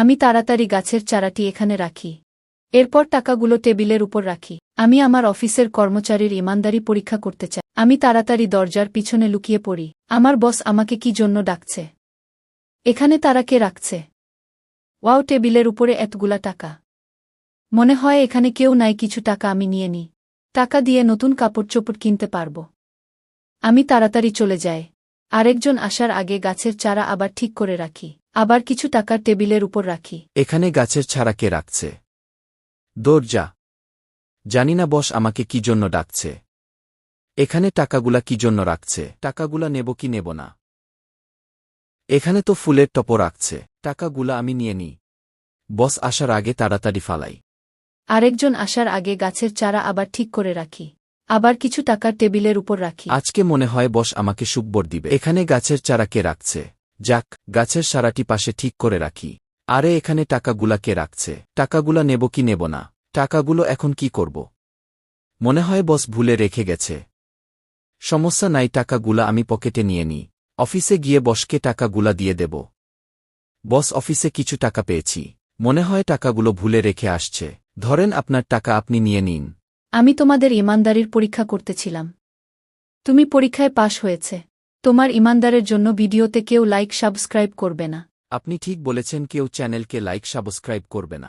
আমি তাড়াতাড়ি গাছের চারাটি এখানে রাখি। এরপর টাকাগুলো টেবিলের উপর রাখি। আমি আমার অফিসের কর্মচারীর ইমানদারি পরীক্ষা করতে চাই। আমি তাড়াতাড়ি দরজার পিছনে লুকিয়ে পড়ি। আমার বস আমাকে কি জন্য ডাকছে? এখানে তারা কে রাখছে? ওয়াও, টেবিলের উপরে এতগুলা টাকা। মনে হয় এখানে কেউ নাই, কিছু টাকা আমি নিয়ে নিই টাকা দিয়ে নতুন কাপড় চোপড় কিনতে পারব। আমি তাড়াতাড়ি চলে যাই। আরেকজন আসার আগে গাছের চারা আবার ঠিক করে রাখি। আবার কিছু টাকা টেবিলের উপর রাখি। এখানে গাছের ছাড়া কে রাখছে? দরজা। জানি না বস আমাকে কি জন্য ডাকছে। এখানে টাকাগুলা কি জন্য রাখছে? টাকাগুলা নেব কি নেব না? এখানে তো ফুলের টপো রাখছে। টাকাগুলা আমি নিয়ে নিই। বস আসার আগে তাড়াতাড়ি ফালাই। আরেকজন আসার আগে গাছের চারা আবার ঠিক করে রাখি। আবার কিছু টাকা টেবিলের উপর রাখি। আজকে মনে হয় বস আমাকে সুব্বর দিবে। এখানে গাছের চারা কে রাখছে? যাক, গাছের সারাটি পাশে ঠিক করে রাখি। আরে এখানে টাকাগুলা কে রাখছে? টাকাগুলা নেব কি নেব না? টাকাগুলো এখন কি করব? মনে হয় বস ভুলে রেখে গেছে। সমস্যা নাই, টাকাগুলা আমি পকেটে নিয়ে নিই অফিসে গিয়ে বসকে টাকাগুলা দিয়ে দেব। বস অফিসে কিছু টাকা পেয়েছি। মনে হয় টাকাগুলো ভুলে রেখে আসছে। ধরেন আপনার টাকা আপনি নিয়ে নিন। আমি তোমাদের ইমানদারির পরীক্ষা করতেছিলাম। তুমি পরীক্ষায় পাশ হয়েছে। তোমার ইমানদারের জন্য ভিডিওতে কেউ লাইক সাবস্ক্রাইব করবে না। আপনি ঠিক বলেছেন, কেউ চ্যানেলকে লাইক সাবস্ক্রাইব করবে না।